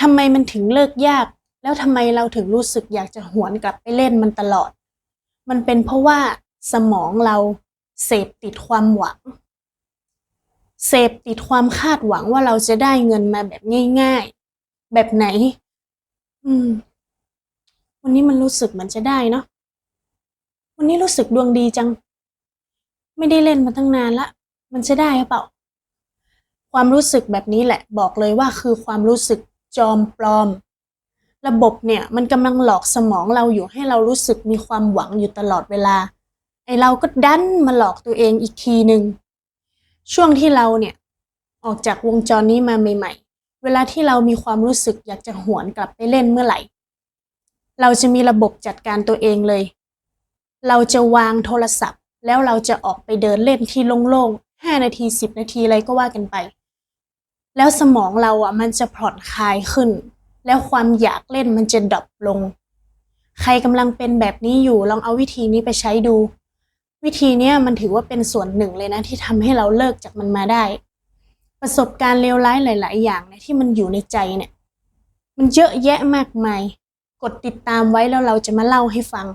ทำไมมันถึงเลิกยาก แล้วทำไมเราถึงรู้สึกอยากจะหวนกลับไปเล่นมันตลอด มันเป็นเพราะว่าสมองเราเสพติดความหวัง เสพติดความคาดหวังว่าเราจะได้เงินมาแบบง่าย ๆ แบบไหน อืม วันนี้มันรู้สึกเหมือนจะได้เนาะวันนี้รู้สึกดวงดีจัง ไม่ได้เล่นมาตั้งนานละ มันจะได้หรือเปล่า ความรู้สึกแบบนี้แหละ บอกเลยว่าคือความรู้สึก จอมปลอม ระบบเนี่ยมันกำลังหลอกสมองเราอยู่ให้เรารู้สึกมีความหวังอยู่ตลอดเวลา ไอเราก็ดันมาหลอกตัวเองอีกทีหนึ่งช่วงที่เราเนี่ยออกจากวงจรนี้มาใหม่ ๆ เวลาที่เรามีความรู้สึกอยากจะหวนกลับไปเล่นเมื่อไหร่ เราจะมีระบบจัดการตัวเองเลย เราจะวางโทรศัพท์ แล้วเราจะออกไปเดินเล่นที่โล่งๆห้านาทีสิบนาทีอะไรก็ว่ากันไป แล้วสมองเราอะมันจะผ่อนคลายขึ้น แล้วความอยากเล่นมันจะดรอปลง ใครกำลังเป็นแบบนี้อยู่ลองเอาวิธีนี้ไปใช้ดู วิธีนี้มันถือว่าเป็นส่วนหนึ่งเลยนะที่ทำให้เราเลิกจากมันมาได้ ประสบการณ์เลวร้ายหลาย ๆ อย่างเนี่ยที่มันอยู่ในใจเนี่ย มันเยอะแยะมากมาย กดติดตามไว้แล้วเราจะมาเล่าให้ฟัง